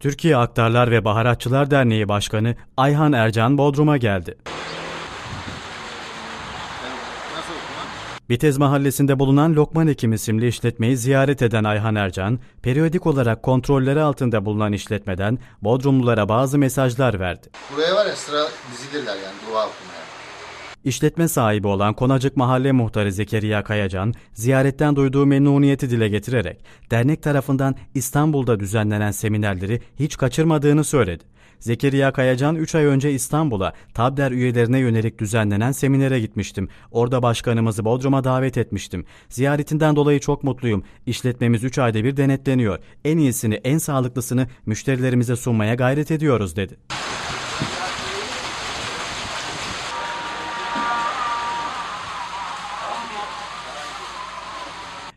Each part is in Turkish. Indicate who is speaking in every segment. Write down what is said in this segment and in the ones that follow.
Speaker 1: Türkiye Aktarlar ve Baharatçılar Derneği Başkanı Ayhan Ercan Bodrum'a geldi. Bitez Mahallesi'nde bulunan Lokman Ekim isimli işletmeyi ziyaret eden Ayhan Ercan, periyodik olarak kontrolleri altında bulunan işletmeden Bodrumlulara bazı mesajlar verdi.
Speaker 2: Buraya var ya sıra dizilirler yani dua okumaya.
Speaker 1: İşletme sahibi olan Konacık Mahalle Muhtarı Zekeriya Kayacan, ziyaretten duyduğu memnuniyeti dile getirerek dernek tarafından İstanbul'da düzenlenen seminerleri hiç kaçırmadığını söyledi. Zekeriya Kayacan 3 ay önce İstanbul'a Tabder üyelerine yönelik düzenlenen seminere gitmiştim. Orada başkanımızı Bodrum'a davet etmiştim. Ziyaretinden dolayı çok mutluyum. İşletmemiz 3 ayda bir denetleniyor. En iyisini, en sağlıklısını müşterilerimize sunmaya gayret ediyoruz dedi.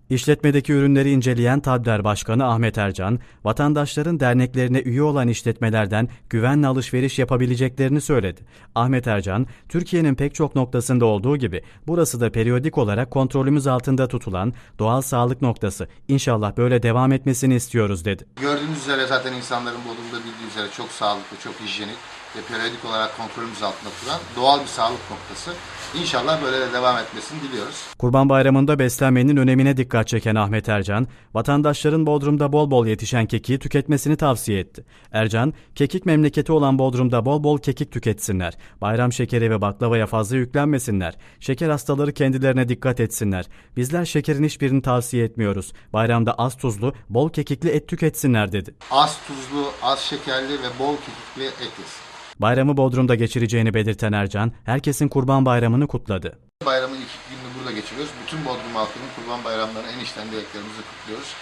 Speaker 1: İşletmedeki ürünleri inceleyen Tabder Başkanı Ahmet Ercan, vatandaşların derneklerine üye olan işletmelerden güvenle alışveriş yapabileceklerini söyledi. Ahmet Ercan, Türkiye'nin pek çok noktasında olduğu gibi burası da periyodik olarak kontrolümüz altında tutulan doğal sağlık noktası. İnşallah böyle devam etmesini istiyoruz dedi.
Speaker 2: Gördüğünüz üzere zaten insanların Bodrum'da bildiği üzere çok sağlıklı, çok hijyenik ve periyodik olarak kontrolümüz altında duran doğal bir sağlık noktası. İnşallah böyle de devam etmesini diliyoruz.
Speaker 1: Kurban Bayramı'nda beslenmenin önemine dikkat çeken Ahmet Ercan, vatandaşların Bodrum'da bol bol yetişen kekiği tüketmesini tavsiye etti. Ercan, kekik memleketi olan Bodrum'da bol bol kekik tüketsinler, bayram şekeri ve baklavaya fazla yüklenmesinler, şeker hastaları kendilerine dikkat etsinler. Bizler şekerin hiçbirini tavsiye etmiyoruz. Bayramda az tuzlu, bol kekikli et tüketsinler dedi.
Speaker 2: Az tuzlu, az şekerli ve bol kekikli et yesin.
Speaker 1: Bayramı Bodrum'da geçireceğini belirten Ercan, herkesin Kurban Bayramı'nı kutladı.
Speaker 2: Bayramın ilk gününü burada geçiriyoruz. Bütün Bodrum halkının kurban bayramlarını en içten dileklerimizi kutluyoruz.